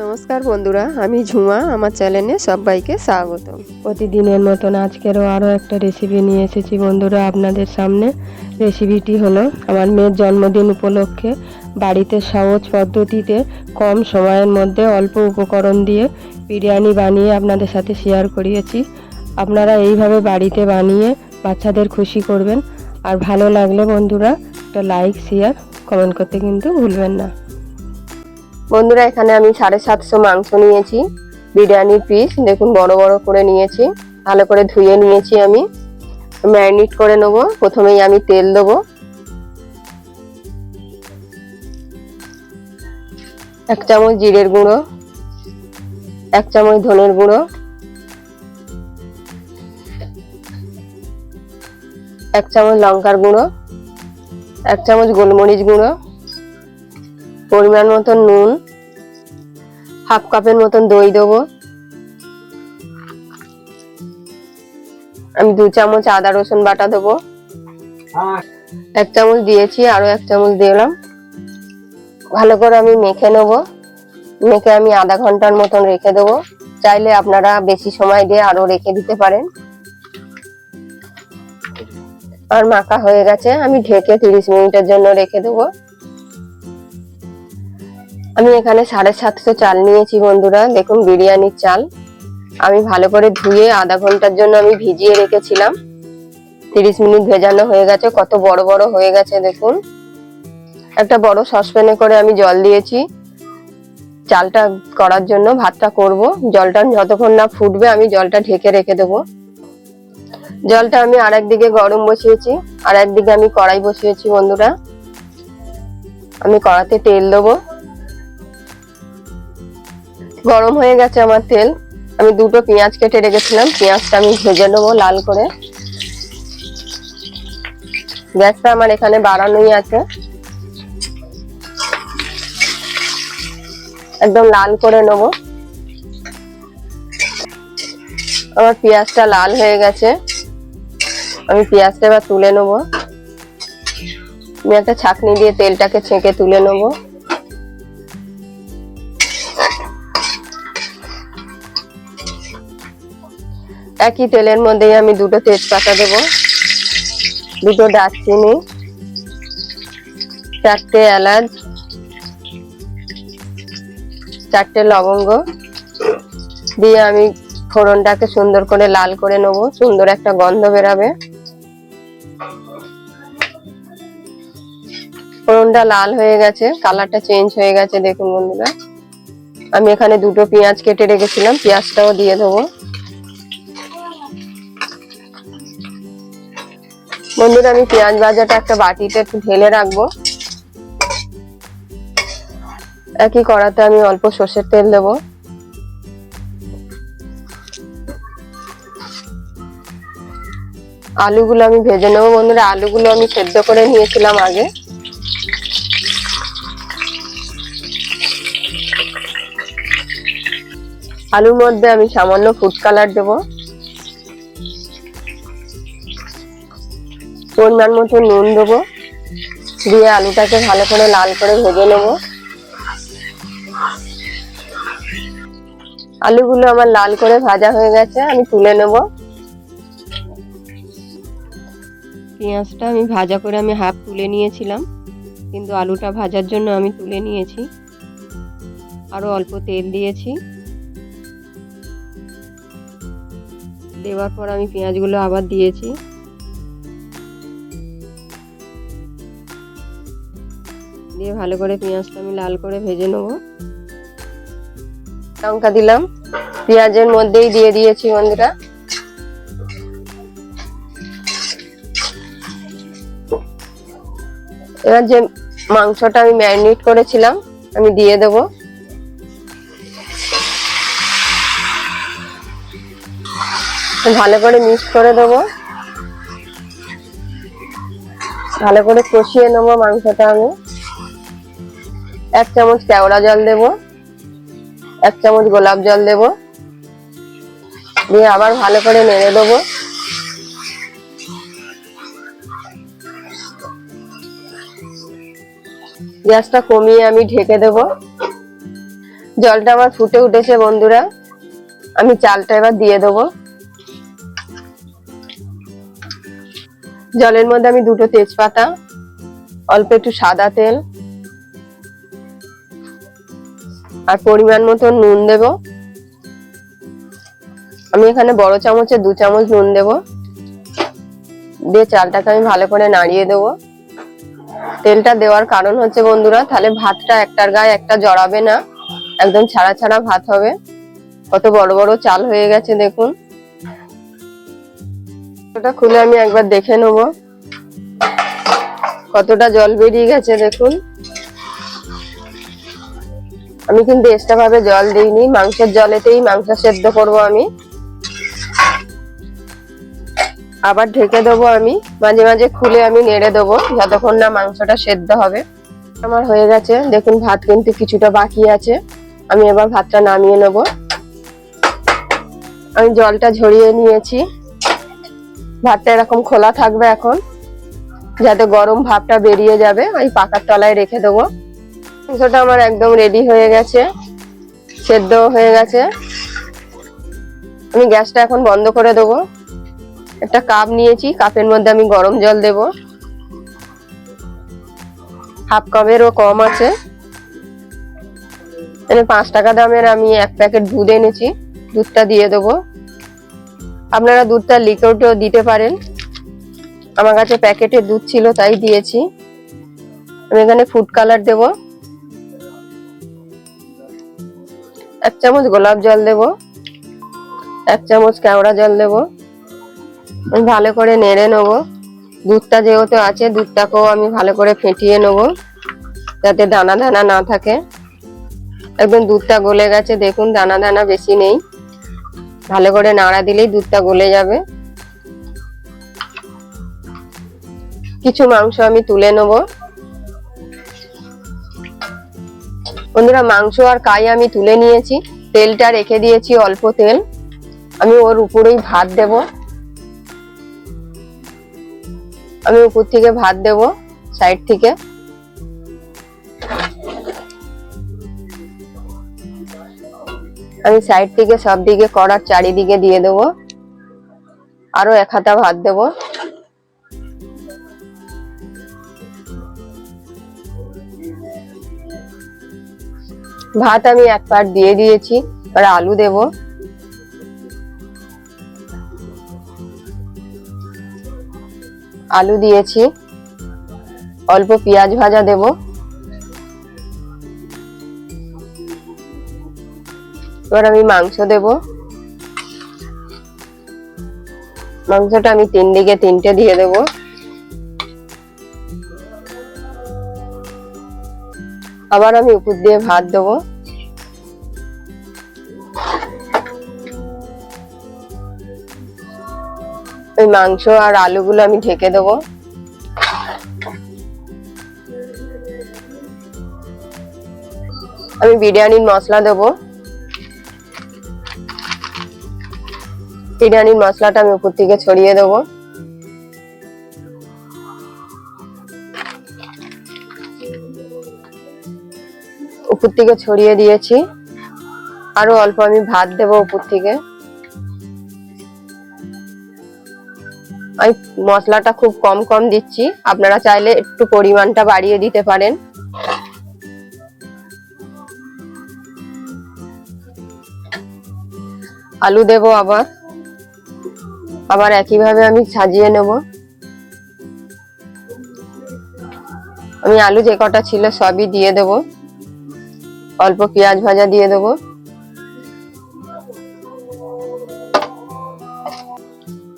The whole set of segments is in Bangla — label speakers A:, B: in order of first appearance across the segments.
A: নমস্কার বন্ধুরা, আমি ঝুমা, আমার চ্যানেলে সবাইকে স্বাগত। প্রতিদিনের মতন আজকেরও আরও একটা রেসিপি নিয়ে এসেছি বন্ধুরা আপনাদের সামনে। রেসিপিটি হলো আমার মেয়ের জন্মদিন উপলক্ষে বাড়িতে সহজ পদ্ধতিতে কম সময়ের মধ্যে অল্প উপকরণ দিয়ে বিরিয়ানি বানিয়ে আপনাদের সাথে শেয়ার করিয়েছি। আপনারা এইভাবে বাড়িতে বানিয়ে বাচ্চাদের খুশি করবেন। আর ভালো লাগলে বন্ধুরা একটা লাইক শেয়ার কমেন্ট করতে কিন্তু ভুলবেন না। বন্ধুরা, এখানে আমি সাড়ে সাতশো মাংস নিয়েছি। বিরিয়ানির পিস দেখুন, বড় বড় করে নিয়েছি। ভালো করে ধুয়ে নিয়েছি আমি। ম্যারিনেট করে নেব। প্রথমেই আমি তেল দেবো। এক চামচ জিরের গুঁড়ো। এক চামচ ধনের গুঁড়ো। এক চামচ লঙ্কার গুঁড়ো। এক চামচ গোলমরিচ গুঁড়ো। পরিমাণ মতন নুন, হাফ কাপের মতন দই দেবো। আমি দু চামচ আদা রসুন বাটা দেবো। এক চামচ দিয়েছি, আরও এক চামচ দিলাম। ভালো করে আমি মেখে নেব। মেখে আমি আধা ঘণ্টার মতন রেখে দেবো। চাইলে আপনারা বেশি সময় দিয়ে আরও রেখে দিতে পারেন। আর মাখা হয়ে গেছে, আমি ঢেকে তিরিশ মিনিটের জন্য রেখে দেবো। আমি এখানে সাড়ে সাতশো চাল নিয়েছি বন্ধুরা। দেখুন, বিরিয়ানির চাল। আমি ভালো করে ধুয়ে আধা ঘণ্টার জন্য আমি ভিজিয়ে রেখেছিলাম। তিরিশ মিনিট ভেজানো হয়ে গেছে, কত বড় বড় হয়ে গেছে, দেখুন। একটা বড় সসপ্যানে করে আমি জল দিয়েছি। চালটা করার জন্য ভাতটা করব। জলটা যতক্ষণ না ফুটবে, আমি জলটা ঢেকে রেখে দেবো। জলটা আমি আর একদিকে গরম বসিয়েছি। আর একদিকে আমি কড়াই বসিয়েছি বন্ধুরা। আমি কড়াতে তেল দেবো। গরম হয়ে গেছে আমার তেল। আমি দুটো পেঁয়াজ কেটে রেখেছিলাম। পেঁয়াজটা আমি ভেজে নেব লাল করে। গ্যাসটা আমার এখানে বাড়ানোই আছে। একদম লাল করে নেব। আমার পেঁয়াজটা লাল হয়ে গেছে। আমি পেঁয়াজটা এবার তুলে নেব। আমি একটা ছাকনি দিয়ে তেলটাকে ছেঁকে তুলে নেব। একই তেলের মধ্যেই আমি দুটো তেজপাতা দেব। দুটো দারচিনি, চারটে এলাচ, চারটে লবঙ্গ দিয়ে আমি ফোড়নটাকে সুন্দর করে লাল করে নেব। সুন্দর একটা গন্ধ বেরাবে। ফোড়নটা লাল হয়ে গেছে, কালারটা চেঞ্জ হয়ে গেছে, দেখুন বন্ধুরা। আমি এখানে দুটো পেঁয়াজ কেটে রেখেছিলাম, পেঁয়াজটাও দিয়ে দেবো। বন্ধুরা আমি পেঁয়াজ ভাজাটা একটা বাটিতে একটু ঢেলে রাখব। একই কড়াতে আমি অল্প সর্ষের তেল দেব। আলুগুলো আমি ভেজে নেব বন্ধুরা। আলুগুলো আমি সেদ্ধ করে নিয়েছিলাম আগে। আলুর মধ্যে আমি সামান্য ফুড কালার দেবো। পরিমাণ মতো নুন দেবো। দিয়ে আলুটাকে ভালো করে লাল করে ভেজে নেব। আলুগুলো আমার লাল করে ভাজা হয়ে গেছে, আমি তুলে নেব। পেঁয়াজটা আমি ভাজা করে আমি হাফ তুলে নিয়েছিলাম, কিন্তু আলুটা ভাজার জন্য আমি তুলে নিয়েছি। আরও অল্প তেল দিয়েছি। দেওয়ার পর আমি পেঁয়াজগুলো আবার দিয়েছি। দিয়ে ভালো করে পেঁয়াজটা আমি লাল করে ভেজে নেব। লঙ্কা দিলাম। পেঁয়াজের মধ্যেই দিয়ে দিয়েছি বন্ধুরা। এবার যে মাংসটা আমি ম্যারিনেট করেছিলাম, আমি দিয়ে দেব। ভালো করে মিক্স করে দেবো। ভালো করে কষিয়ে নেব মাংসটা আমি। এক চামচ কেওড়া জল দেব, এক চামচ গোলাপ জল দেব, দিয়ে আবার ভালো করে নেড়ে দেবো। গ্যাসটা কমিয়ে আমি ঢেকে দেব। জলটা আমার ফুটে উঠেছে বন্ধুরা, আমি চালটা এবার দিয়ে দেবো। জলের মধ্যে আমি দুটো তেজপাতা, অল্প একটু সাদা তেল আর পরিমাণ মতো নুন দেব। আমি এখানে বড় চামচে দু চামচ নুন দেব। দিয়ে চালটাকে আমি ভালো করে নাড়িয়ে দেবো। তেলটা দেওয়ার কারণ হচ্ছে বন্ধুরা, তাহলে ভাতটা একটার গায়ে একটা জড়াবে না। একদম ছাড়া ছাড়া ভাত হবে। কত বড় বড় চাল হয়ে গেছে দেখুন। ওটা খুলে আমি একবার দেখে নেব। কতটা জল বেরিয়ে গেছে দেখুন। আমি কিন্তু এক্সট্রা ভাবে জল দিইনি, মাংসের জলেতেই মাংস সেদ্ধ করব আমি। আবার ঢেকে দেবো আমি, মাঝে মাঝে খুলে আমি নেড়ে দেবো, যতক্ষণ না মাংসটা সেদ্ধ হবে। আমার হয়ে গেছে, দেখুন ভাত কিন্তু কিছুটা বাকি আছে। আমি এবার ভাতটা নামিয়ে নেব। আমি জলটা ঝরিয়ে নিয়েছি। ভাতটা এরকম খোলা থাকবে এখন, যাতে গরম ভাবটা বেরিয়ে যাবে ওই পাকার তলায় রেখে দেবো। মাংসটা আমার একদম রেডি হয়ে গেছে। সেদ্ধ হয়ে গেছে। আমি গ্যাসটা এখন বন্ধ করে দেবো। একটা কাপ নিয়েছি কাপের মধ্যে আমি গরম জল দেব। হাফ কাপেরও কম আছে। এখানে পাঁচ টাকা দামের আমি এক প্যাকেট দুধ এনেছি। দুধটা দিয়ে দেবো। আপনারা দুধটা লিকুইডও দিতে পারেন। আমার কাছে প্যাকেটের দুধ ছিল, তাই দিয়েছি। আমি এখানে ফুড কালার দেব। এক চামচ গোলাপ জল দেব, এক চামচ কেওড়া জল দেবো। ভালো করে নেড়ে নেব। দুধটা যেহেতু আছে, দুধটাকেও আমি ভালো করে ফেটিয়ে নেব, যাতে দানা দানা না থাকে। একদম দুধটা গলে গেছে, দেখুন দানা দানা বেশি নেই। ভালো করে নাড়া দিলেই দুধটা গলে যাবে। কিছু মাংস আমি তুলে নেব। বন্ধুরা, মাংস আর কাই আমি তুলে নিয়েছি। তেলটা রেখে দিয়েছি অল্প তেল। আমি ওর উপরেই ভাত দেবো। আমি উপর থেকে ভাত দেব, সাইড থেকে। আমি সাইড থেকে সব দিকে কড়ার চারিদিকে দিয়ে দেব। আরও এক হাতা ভাত দেব। ভাত আমি এক পাট দিয়ে দিয়েছি, এবার আলু দেবো। আলু দিয়েছি, অল্প পেঁয়াজ ভাজা দেব। এবার আমি মাংস দেব। মাংসটা আমি তিন দিকে তিনটে দিয়ে দেব। আবার আমি উপর দিয়ে ভাত দেবো। ওই মাংস আর আলুগুলো আমি ঢেকে দেবো। আমি বিরিয়ানির মশলা দেবো। বিরিয়ানির মশলাটা আমি উপর থেকে ছড়িয়ে দেবো। উপর থেকে ছড়িয়ে দিয়েছি। আরও অল্প আমি ভাত দেবো উপর থেকে। আমি মশলাটা খুব কম কম দিচ্ছি। আপনারা চাইলে একটু পরিমাণটা বাড়িয়ে দিতে পারেন। আলু দেব আবার। আবার একইভাবে আমি সাজিয়ে নেব। আমি আলু যে কটা ছিল সবই দিয়ে দেব। অল্প পেঁয়াজ ভাজা দিয়ে দেবো।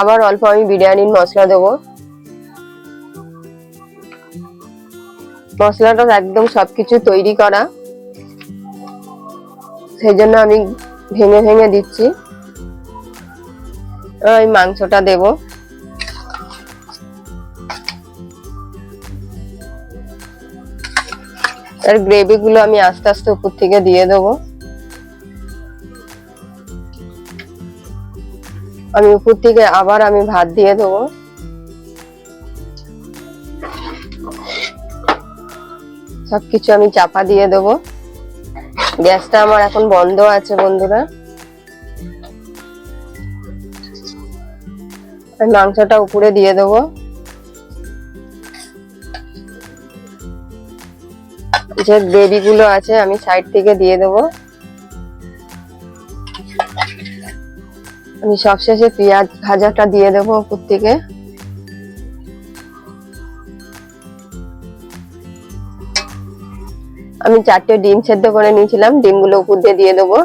A: আবার অল্প আমি বিরিয়ানির মশলা দেবো। মশলাটা একদম সবকিছু তৈরি করা। সেই জন্য আমি ভেঙে ভেঙে দিচ্ছি। আমি মাংসটা দেব। আর গ্রেভি গুলো আমি আস্তে আস্তে উপর থেকে দিয়ে দেবো। আমি উপর থেকে আবার আমি ভাত দিয়ে দেবো। সবকিছু আমি চাপা দিয়ে দেবো। গ্যাসটা আমার এখন বন্ধ আছে বন্ধুরা। মাংসটা উপরে দিয়ে দেবো। যে গ্রেভি গুলো আছে, আমি সাইড থেকে দিয়ে দেবো। আমি সবশেষে পেঁয়াজ ভাজাটা দিয়ে দেবো উপর থেকে। আমি চারটে ডিম সেদ্ধ করে নিয়েছিলাম, ডিমগুলো উপর দিয়ে দিয়ে দেবো।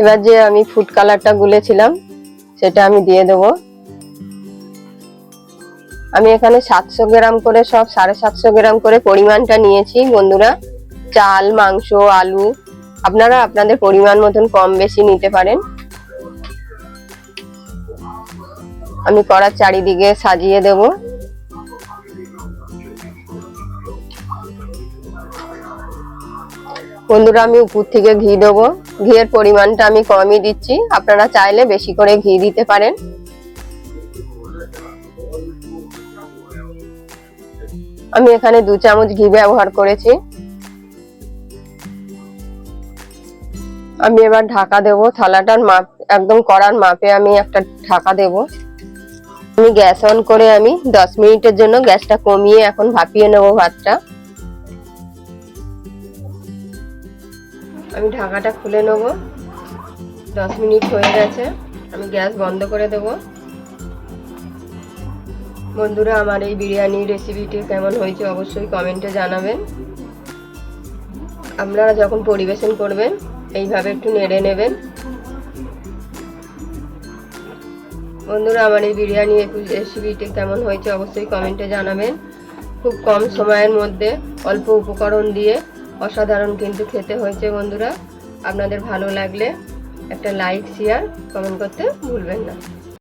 A: এবার যে আমি ফুড কালারটা গুলেছিলাম সেটা আমি দিয়ে দেব। আমি এখানে সাতশো গ্রাম করে সব সাড়ে সাতশো গ্রাম করে পরিমাণটা নিয়েছি, বন্ধুরা। চাল, মাংস, আলু, আপনারা আপনাদের পরিমাণ মতন কম বেশি নিতে পারেন। আমি করার চারিদিকে সাজিয়ে দেব। বন্ধুরা, আমি উপর থেকে ঘি দেবো। ঘিয়ের পরিমাণটা আমি কমই দিচ্ছি। আপনারা চাইলে বেশি করে ঘি দিতে পারেন। আমি এখানে দু চামচ ঘি ব্যবহার করেছি। আমি এবার ঢাকা দেব। থালাটার মাপ, একদম করার মাপে আমি একটা ঢাকা দেব। আমি গ্যাস অন করে আমি দশ মিনিটের জন্য গ্যাসটা কমিয়ে এখন ভাপিয়ে নেব ভাতটা। আমি ঢাকাটা খুলে নেব। দশ মিনিট হয়ে গেছে, আমি গ্যাস বন্ধ করে দেব। বন্ধুরা, আমার এই বিরিয়ানি রেসিপিটি কেমন হয়েছে অবশ্যই কমেন্টে জানাবেন। আপনারা যখন পরিবেশন করবেন, এইভাবে একটু নেড়ে নেবেন। বন্ধুরা, আমার এই বিরিয়ানি রেসিপিটি কেমন হয়েছে অবশ্যই কমেন্টে জানাবেন। খুব কম সময়ের মধ্যে অল্প উপকরণ দিয়ে অসাধারণ কিন্তু খেতে হয়েছে বন্ধুরা। আপনাদের ভালো লাগলে একটা লাইক শেয়ার কমেন্ট করতে ভুলবেন না।